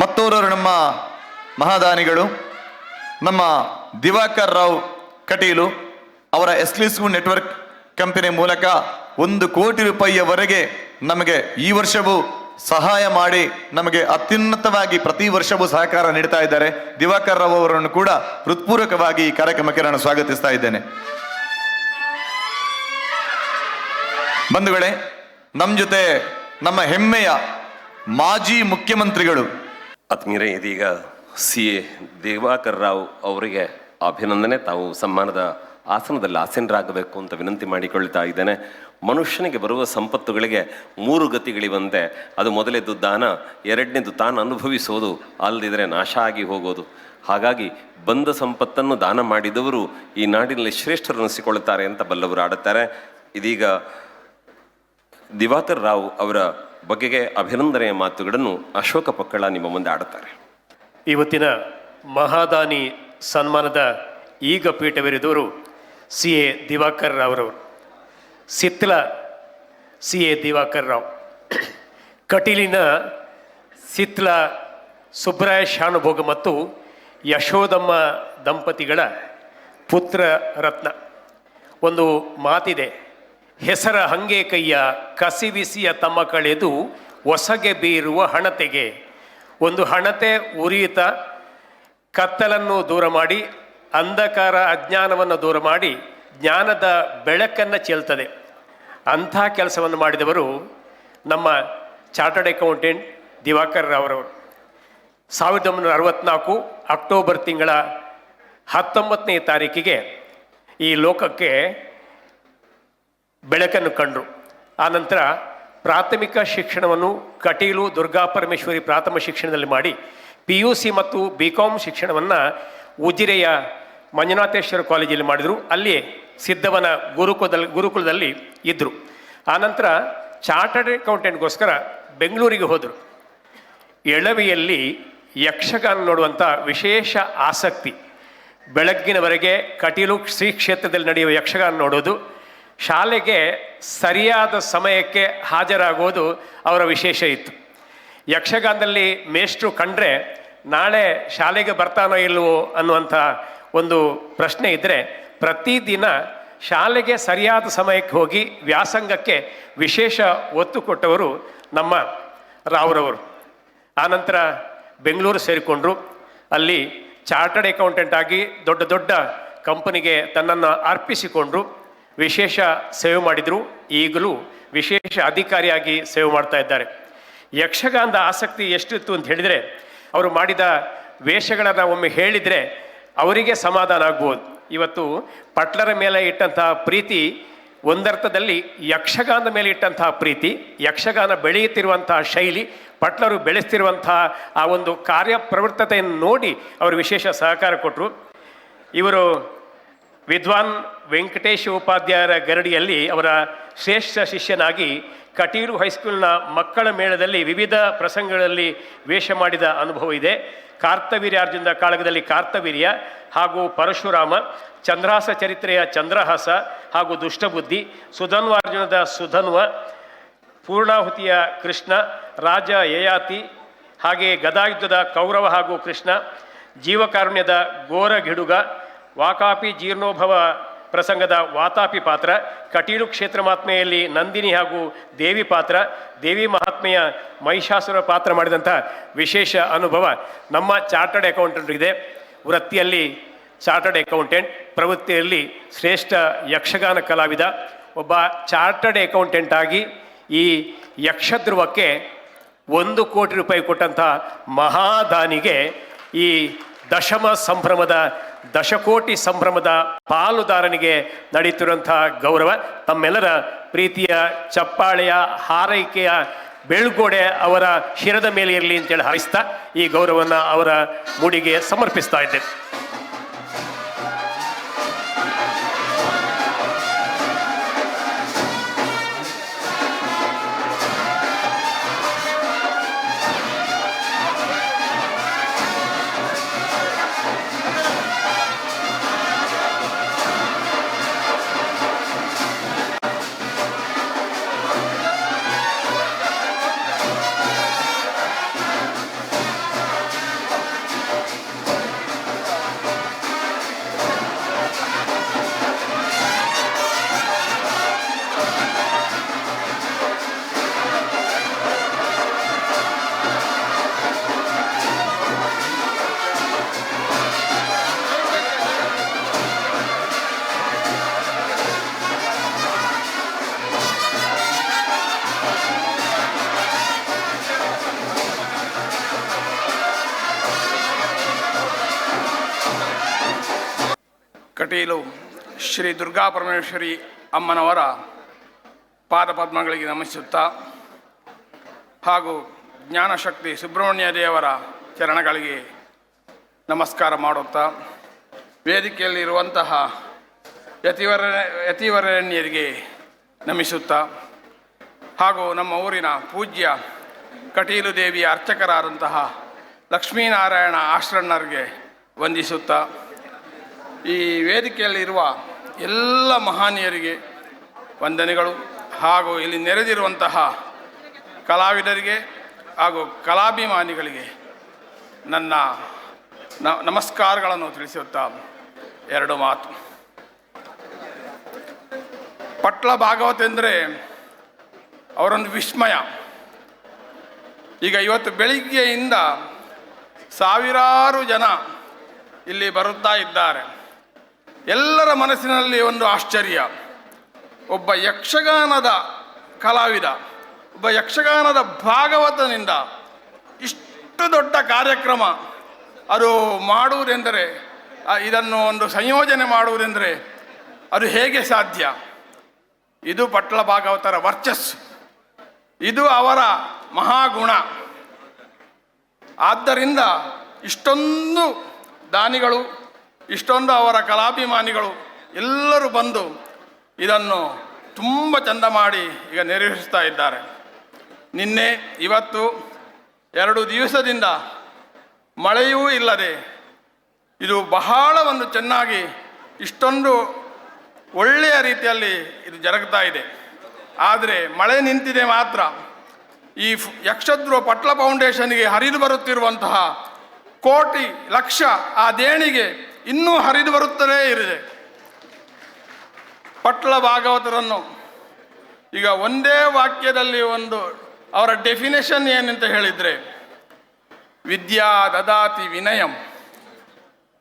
ಮತ್ತೋರವರು ನಮ್ಮ ಮಹಾದಾನಿಗಳು, ನಮ್ಮ ದಿವಾಕರ್ ರಾವ್ ಕಟೀಲು ಅವರ ಎಸ್ಕ್ಲೂಸಿವ್ ನೆಟ್ವರ್ಕ್ ಕಂಪನಿ ಮೂಲಕ ಒಂದು ಕೋಟಿ ರೂಪಾಯಿಯವರೆಗೆ ನಮಗೆ ಈ ವರ್ಷವೂ ಸಹಾಯ ಮಾಡಿ ನಮಗೆ ಅತ್ಯುನ್ನತವಾಗಿ ಪ್ರತಿ ವರ್ಷವೂ ಸಹಕಾರ ನೀಡ್ತಾ ಇದ್ದಾರೆ. ದಿವಾಕರ್ ರಾವ್ ಅವರನ್ನು ಕೂಡ ಹೃತ್ಪೂರ್ವಕವಾಗಿ ಈ ಕಾರ್ಯಕ್ರಮಕ್ಕೆ ನಾನು ಸ್ವಾಗತಿಸ್ತಾ ಇದ್ದೇನೆ. ಬಂಧುಗಳೇ, ನಮ್ಮ ಜೊತೆ ನಮ್ಮ ಹೆಮ್ಮೆಯ ಮಾಜಿ ಮುಖ್ಯಮಂತ್ರಿಗಳು ಆತ್ಮೀಯರೇ, ಇದೀಗ ಸಿ. ಎ. ದೇವಾಕರ್ ರಾವ್ ಅವರಿಗೆ ಅಭಿನಂದನೆ. ತಾವು ಸಮ್ಮಾನದ ಆಸನದಲ್ಲಿ ಆಸೀನರಾಗಬೇಕು ಅಂತ ವಿನಂತಿ ಮಾಡಿಕೊಳ್ತಾ ಇದ್ದೇನೆ. ಮನುಷ್ಯನಿಗೆ ಬರುವ ಸಂಪತ್ತುಗಳಿಗೆ ಮೂರು ಗತಿಗಳಿವಂತೆ ಅದು ಮೊದಲೇದು ದಾನ, ಎರಡನೇದು ತಾನು ಅನುಭವಿಸೋದು ಅಲ್ಲದಿದ್ದರೆ ನಾಶ ಆಗಿ ಹೋಗೋದು. ಹಾಗಾಗಿ ಬಂದ ಸಂಪತ್ತನ್ನು ದಾನ ಮಾಡಿದವರು ಈ ನಾಡಿನಲ್ಲಿ ಶ್ರೇಷ್ಠರು ಅನಿಸಿಕೊಳ್ಳುತ್ತಾರೆ ಅಂತ ಬಲ್ಲವರು ಆಡುತ್ತಾರೆ. ಇದೀಗ ದಿವಾಕರ್ ರಾವ್ ಅವರ ಬಗೆಗೆ ಅಭಿನಂದನೆಯ ಮಾತುಗಳನ್ನು ಅಶೋಕ ಪಕ್ಕಳ ನಿಮ್ಮ ಮುಂದೆ ಆಡುತ್ತಾರೆ. ಇವತ್ತಿನ ಮಹಾದಾನಿ ಸನ್ಮಾನದ ಈಗ ಪೀಠವಿರಿದವರು C A Divakar Sitla C A Divakar Rao. ಕಟೀಲಿನ Sitla Subraya ಶಾನುಭೋಗ ಮತ್ತು ಯಶೋದಮ್ಮ ದಂಪತಿಗಳ ಪುತ್ರ ರತ್ನ ಒಂದು ಮಾತಿದೆ. ಹೆಸರ ಹಂಗೆ ಕೈಯ ಕಸಿವಿಸಿಯ ತಮ್ಮ ಕಳೆದು ಹೊಸಗೆ ಬೀರುವ ಹಣತೆಗೆ. ಒಂದು ಹಣತೆ ಉರಿಯುತ ಕತ್ತಲನ್ನು ದೂರ ಮಾಡಿ, ಅಂಧಕಾರ ಅಜ್ಞಾನವನ್ನು ದೂರ ಮಾಡಿ, ಜ್ಞಾನದ ಬೆಳಕನ್ನು ಚೆಲ್ತದೆ. ಅಂಥ ಕೆಲಸವನ್ನು ಮಾಡಿದವರು ನಮ್ಮ ಚಾರ್ಟರ್ಡ್ ಅಕೌಂಟೆಂಟ್ ದಿವಾಕರ್ ಅವರವರು ಸಾವಿರದ ಒಂಬೈನೂರ ಅರವತ್ನಾಲ್ಕು ಅಕ್ಟೋಬರ್ ತಿಂಗಳ ಹತ್ತೊಂಬತ್ತನೇ ತಾರೀಕಿಗೆ ಈ ಲೋಕಕ್ಕೆ ಬೆಳಕನ್ನು ಕಂಡರು. ಆನಂತರ ಪ್ರಾಥಮಿಕ ಶಿಕ್ಷಣವನ್ನು ಕಟೀಲು ದುರ್ಗಾ ಪರಮೇಶ್ವರಿ ಪ್ರಾಥಮಿಕ ಶಿಕ್ಷಣದಲ್ಲಿ ಮಾಡಿ ಪಿ ಯು ಸಿ ಮತ್ತು ಬಿ ಕಾಮ್ ಶಿಕ್ಷಣವನ್ನು ಉಜಿರೆಯ ಮಂಜುನಾಥೇಶ್ವರ ಕಾಲೇಜಲ್ಲಿ ಮಾಡಿದರು. ಅಲ್ಲಿಯೇ ಸಿದ್ಧವನ ಗುರುಕುಲದಲ್ಲಿ ಗುರುಕುಲದಲ್ಲಿ ಇದ್ದರು ಆನಂತರ ಚಾರ್ಟರ್ಡ್ ಅಕೌಂಟೆಂಟ್ಗೋಸ್ಕರ ಬೆಂಗಳೂರಿಗೆ ಹೋದರು. ಎಳವಿಯಲ್ಲಿ ಯಕ್ಷಗಾನ ನೋಡುವಂಥ ವಿಶೇಷ ಆಸಕ್ತಿ. ಬೆಳಗ್ಗಿನವರೆಗೆ ಕಟೀಲು ಶ್ರೀ ಕ್ಷೇತ್ರದಲ್ಲಿ ನಡೆಯುವ ಯಕ್ಷಗಾನ ನೋಡೋದು ಶಾಲೆಗೆ ಸರಿಯಾದ ಸಮಯಕ್ಕೆ ಹಾಜರಾಗೋದು ಅವರ ವಿಶೇಷ ಇತ್ತು. ಯಕ್ಷಗಾನದಲ್ಲಿ ಮೇಷ್ಟ್ರು ಕಂಡ್ರೆ ನಾಳೆ ಶಾಲೆಗೆ ಬರ್ತಾನೋ ಇಲ್ವೋ ಅನ್ನುವಂಥ ಒಂದು ಪ್ರಶ್ನೆ ಇದ್ದರೆ ಪ್ರತಿದಿನ ಶಾಲೆಗೆ ಸರಿಯಾದ ಸಮಯಕ್ಕೆ ಹೋಗಿ ವ್ಯಾಸಂಗಕ್ಕೆ ವಿಶೇಷ ಒತ್ತು ಕೊಟ್ಟವರು ನಮ್ಮ ರಾವ್ರವರು. ಆನಂತರ ಬೆಂಗಳೂರು ಸೇರಿಕೊಂಡ್ರು. ಅಲ್ಲಿ ಚಾರ್ಟರ್ಡ್ ಅಕೌಂಟೆಂಟ್ ಆಗಿ ದೊಡ್ಡ ದೊಡ್ಡ ಕಂಪನಿಗೆ ತನ್ನನ್ನು ಅರ್ಪಿಸಿಕೊಂಡ್ರು. ವಿಶೇಷ ಸೇವೆ ಮಾಡಿದರು. ಈಗಲೂ ವಿಶೇಷ ಅಧಿಕಾರಿಯಾಗಿ ಸೇವೆ ಮಾಡ್ತಾ ಇದ್ದಾರೆ. ಯಕ್ಷಗಾನದ ಆಸಕ್ತಿ ಎಷ್ಟಿತ್ತು ಅಂತ ಹೇಳಿದರೆ, ಅವರು ಮಾಡಿದ ವೇಷಗಳನ್ನು ಒಮ್ಮೆ ಹೇಳಿದರೆ ಅವರಿಗೆ ಸಮಾಧಾನ ಆಗ್ಬೋದು. ಇವತ್ತು ಪಟ್ಲರ ಮೇಲೆ ಇಟ್ಟಂತಹ ಪ್ರೀತಿ, ಒಂದರ್ಥದಲ್ಲಿ ಯಕ್ಷಗಾನದ ಮೇಲೆ ಇಟ್ಟಂತಹ ಪ್ರೀತಿ, ಯಕ್ಷಗಾನ ಬೆಳೆಯುತ್ತಿರುವಂತಹ ಶೈಲಿ, ಪಟ್ಲರು ಬೆಳೆಸ್ತಿರುವಂತಹ ಆ ಒಂದು ಕಾರ್ಯಪ್ರವೃತ್ತತೆಯನ್ನು ನೋಡಿ ಅವರು ವಿಶೇಷ ಸಹಕಾರ ಕೊಟ್ಟರು ಇವರು ವಿದ್ವಾನ್ ವೆಂಕಟೇಶ್ ಉಪಾಧ್ಯಾಯರ ಗರಡಿಯಲ್ಲಿ ಅವರ ಶ್ರೇಷ್ಠ ಶಿಷ್ಯನಾಗಿ ಕಟೀರು ಹೈಸ್ಕೂಲ್ನ ಮಕ್ಕಳ ಮೇಳದಲ್ಲಿ ವಿವಿಧ ಪ್ರಸಂಗಗಳಲ್ಲಿ ವೇಷ ಮಾಡಿದ ಅನುಭವ ಇದೆ. ಕಾರ್ತವೀರ್ಯಾರ್ಜುನ ಕಾಳಗದಲ್ಲಿ ಕಾರ್ತವೀರ್ಯ ಹಾಗೂ ಪರಶುರಾಮ ಚಂದ್ರಹಾಸ ಚರಿತ್ರೆಯ ಚಂದ್ರಹಾಸ ಹಾಗೂ ದುಷ್ಟಬುದ್ಧಿ, ಸುಧನ್ವಾರ್ಜುನದ ಸುಧನ್ವ, ಪೂರ್ಣಾಹುತಿಯ ಕೃಷ್ಣ, ರಾಜ ಯಯಾತಿ ಹಾಗೆ ಗದಾಯುದ್ಧದ ಕೌರವ ಹಾಗೂ ಕೃಷ್ಣ, ಜೀವಕಾರುಣ್ಯದ ಘೋರ ಗಿಡುಗ ವಾಕಾಪಿ ಜೀರ್ಣೋಭವ ಪ್ರಸಂಗದ ವಾತಾಪಿ ಪಾತ್ರ, ಕಟೀಲು ಕ್ಷೇತ್ರ ಮಹಾತ್ಮೆಯಲ್ಲಿ ನಂದಿನಿ ಹಾಗೂ ದೇವಿ ಪಾತ್ರ, ದೇವಿ ಮಹಾತ್ಮೆಯ ಮಹಿಷಾಸುರ ಪಾತ್ರ ಮಾಡಿದಂಥ ವಿಶೇಷ ಅನುಭವ ನಮ್ಮ ಚಾರ್ಟರ್ಡ್ ಅಕೌಂಟೆಂಟ್ ಇದೆ. ವೃತ್ತಿಯಲ್ಲಿ ಚಾರ್ಟರ್ಡ್ ಅಕೌಂಟೆಂಟ್, ಪ್ರವೃತ್ತಿಯಲ್ಲಿ ಶ್ರೇಷ್ಠ ಯಕ್ಷಗಾನ ಕಲಾವಿದ. ಒಬ್ಬ ಚಾರ್ಟರ್ಡ್ ಅಕೌಂಟೆಂಟ್ ಆಗಿ ಈ ಯಕ್ಷಧ್ರುವಕ್ಕೆ ಒಂದು ಕೋಟಿ ರೂಪಾಯಿ ಕೊಟ್ಟಂಥ ಮಹಾದಾನಿಗೆ ಈ ದಶಮ ಸಂಭ್ರಮದ, ದಶಕೋಟಿ ಸಂಭ್ರಮದ ಪಾಲುದಾರನಿಗೆ ನಡೆಯುತ್ತಿರುವಂತಹ ಗೌರವ. ತಮ್ಮೆಲ್ಲರ ಪ್ರೀತಿಯ ಚಪ್ಪಾಳೆಯ ಹಾರೈಕೆಯ ಬೆಳ್ಗೋಡೆ ಅವರ ಶಿರದ ಮೇಲೆ ಇರಲಿ ಅಂತೇಳಿ ಹಾರಿಸ್ತಾ ಈ ಗೌರವವನ್ನು ಅವರ ಮುಡಿಗೆ ಸಮರ್ಪಿಸ್ತಾ ಇದ್ದೇನೆ. ಕಟೀಲು ಶ್ರೀ ದುರ್ಗಾ ಪರಮೇಶ್ವರಿ ಅಮ್ಮನವರ ಪಾದಪದ್ಮಗಳಿಗೆ ನಮಿಸುತ್ತಾ ಹಾಗೂ ಜ್ಞಾನಶಕ್ತಿ ಸುಬ್ರಹ್ಮಣ್ಯ ದೇವರ ಚರಣಗಳಿಗೆ ನಮಸ್ಕಾರ ಮಾಡುತ್ತಾ. ವೇದಿಕೆಯಲ್ಲಿರುವಂತಹ ಯತಿವರ, ಯತಿವರಣ್ಯರಿಗೆ ನಮಿಸುತ್ತಾ. ಹಾಗೂ ನಮ್ಮ ಊರಿನ ಪೂಜ್ಯ ಕಟೀಲು ದೇವಿಯ ಅರ್ಚಕರಾದಂತಹ ಲಕ್ಷ್ಮೀನಾರಾಯಣ ಆಶ್ರಣ್ಣರಿಗೆ ವಂದಿಸುತ್ತಾ. ಈ ವೇದಿಕೆಯಲ್ಲಿರುವ ಎಲ್ಲ ಮಹಾನೀಯರಿಗೆ ವಂದನೆಗಳು ಹಾಗೂ ಇಲ್ಲಿ ನೆರೆದಿರುವಂತಹ ಕಲಾವಿದರಿಗೆ ಹಾಗೂ ಕಲಾಭಿಮಾನಿಗಳಿಗೆ ನನ್ನ ನಮಸ್ಕಾರಗಳನ್ನು ತಿಳಿಸುತ್ತಾ ಎರಡು ಮಾತು. ಪಟ್ಲ ಭಾಗವತ ಎಂದರೆ ಅವರೊಂದು ವಿಸ್ಮಯ. ಈಗ ಇವತ್ತು ಬೆಳಿಗ್ಗೆಯಿಂದ ಸಾವಿರಾರು ಜನ ಇಲ್ಲಿ ಬರುತ್ತಾ ಇದ್ದಾರೆ. ಎಲ್ಲರ ಮನಸ್ಸಿನಲ್ಲಿ ಒಂದು ಆಶ್ಚರ್ಯ. ಒಬ್ಬ ಯಕ್ಷಗಾನದ ಕಲಾವಿದ, ಒಬ್ಬ ಯಕ್ಷಗಾನದ ಭಾಗವತನಿಂದ ಇಷ್ಟು ದೊಡ್ಡ ಕಾರ್ಯಕ್ರಮ ಅದು ಮಾಡುವುದೆಂದರೆ ಇದನ್ನು ಒಂದು ಸಂಯೋಜನೆ ಮಾಡುವುದೆಂದರೆ ಅದು ಹೇಗೆ ಸಾಧ್ಯ? ಇದು ಪಟ್ಲ ಭಾಗವತರ ವರ್ಚಸ್ಸು. ಇದು ಅವರ ಮಹಾಗುಣ. ಆದ್ದರಿಂದ ಇಷ್ಟೊಂದು ದಾನಿಗಳು ಇಷ್ಟೊಂದು ಅವರ ಕಲಾಭಿಮಾನಿಗಳು ಎಲ್ಲರೂ ಬಂದು ಇದನ್ನು ತುಂಬ ಚಂದ ಮಾಡಿ ಈಗ ನೆರವೇರಿಸ್ತಾ ಇದ್ದಾರೆ. ನಿನ್ನೆ, ಇವತ್ತು, ಎರಡು ದಿವಸದಿಂದ ಮಳೆಯೂ ಇಲ್ಲದೆ ಇದು ಬಹಳ ಒಂದು ಚೆನ್ನಾಗಿ ಇಷ್ಟೊಂದು ಒಳ್ಳೆಯ ರೀತಿಯಲ್ಲಿ ಇದು ಜರುಗ್ತಾ ಇದೆ. ಆದರೆ ಮಳೆ ನಿಂತಿದೆ ಮಾತ್ರ. ಈ ಯಕ್ಷಧ್ರುವ ಪಟ್ಲ ಫೌಂಡೇಶನ್ಗೆ ಹರಿದು ಬರುತ್ತಿರುವಂತಹ ಕೋಟಿ ಲಕ್ಷ ಆ ದೇಣಿಗೆ ಇನ್ನೂ ಹರಿದು ಬರುತ್ತಲೇ ಇರಿದೆ ಪಟ್ಲ ಭಾಗವತರನ್ನು ಈಗ ಒಂದೇ ವಾಕ್ಯದಲ್ಲಿ ಒಂದು ಅವರ ಡೆಫಿನೇಷನ್ ಏನಂತ ಹೇಳಿದರೆ, ವಿದ್ಯಾ ದದಾತಿ ವಿನಯಂ.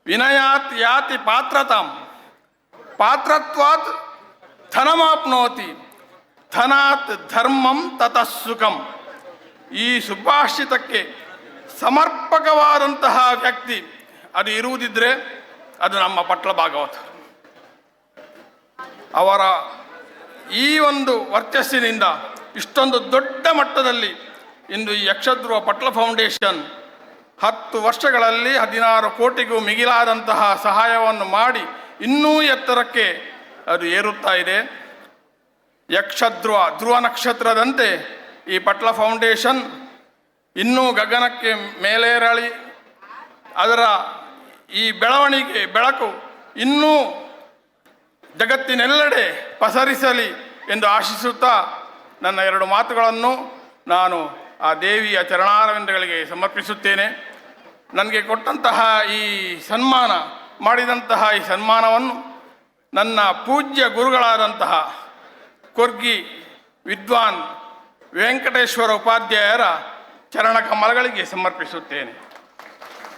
ವಿನಯಾತ್ ಯಾತಿ ಪಾತ್ರತಾಂ. ಪಾತ್ರತ್ವಾತ್ ಧನಮಾಪ್ನೋತಿ. ಧನಾತ್ ಧರ್ಮಂ ತತಃ ಈ ಸುಭಾಷಿತಕ್ಕೆ ಸಮರ್ಪಕವಾದಂತಹ ವ್ಯಕ್ತಿ ಅದು ಇರುವುದಿದ್ರೆ ಅದು ನಮ್ಮ ಪಟ್ಲ ಭಾಗವತ. ಅವರ ಈ ಒಂದು ವರ್ಚಸ್ಸಿನಿಂದ ಇಷ್ಟೊಂದು ದೊಡ್ಡ ಮಟ್ಟದಲ್ಲಿ ಇಂದು ಈ ಯಕ್ಷಧ್ರುವ ಪಟ್ಲ ಫೌಂಡೇಶನ್ ಹತ್ತು ವರ್ಷಗಳಲ್ಲಿ ಹದಿನಾರು ಕೋಟಿಗೂ ಮಿಗಿಲಾದಂತಹ ಸಹಾಯವನ್ನು ಮಾಡಿ ಇನ್ನೂ ಎತ್ತರಕ್ಕೆ ಅದು ಏರುತ್ತಾ ಇದೆ. ಯಕ್ಷಧ್ರುವ ಧ್ರುವ ನಕ್ಷತ್ರದಂತೆ ಈ ಪಟ್ಲ ಫೌಂಡೇಶನ್ ಇನ್ನೂ ಗಗನಕ್ಕೆ ಮೇಲೇರಳಿ ಅದರ ಈ ಬೆಳವಣಿಗೆ, ಬೆಳಕು ಇನ್ನೂ ಜಗತ್ತಿನೆಲ್ಲೆಡೆ ಪಸರಿಸಲಿ ಎಂದು ಆಶಿಸುತ್ತಾ ನನ್ನ ಎರಡು ಮಾತುಗಳನ್ನು ನಾನು ಆ ದೇವಿಯ ಚರಣಾರವಿಂದಗಳಿಗೆ ಸಮರ್ಪಿಸುತ್ತೇನೆ. ನನಗೆ ಕೊಟ್ಟಂತಹ ಈ ಸನ್ಮಾನ, ಮಾಡಿದಂತಹ ಈ ಸನ್ಮಾನವನ್ನು ನನ್ನ ಪೂಜ್ಯ ಗುರುಗಳಾದಂತಹ ಕೊರ್ಗಿ ವಿದ್ವಾನ್ ವೆಂಕಟೇಶ್ವರ ಉಪಾಧ್ಯಾಯರ ಚರಣಕಮಲಗಳಿಗೆ ಸಮರ್ಪಿಸುತ್ತೇನೆ.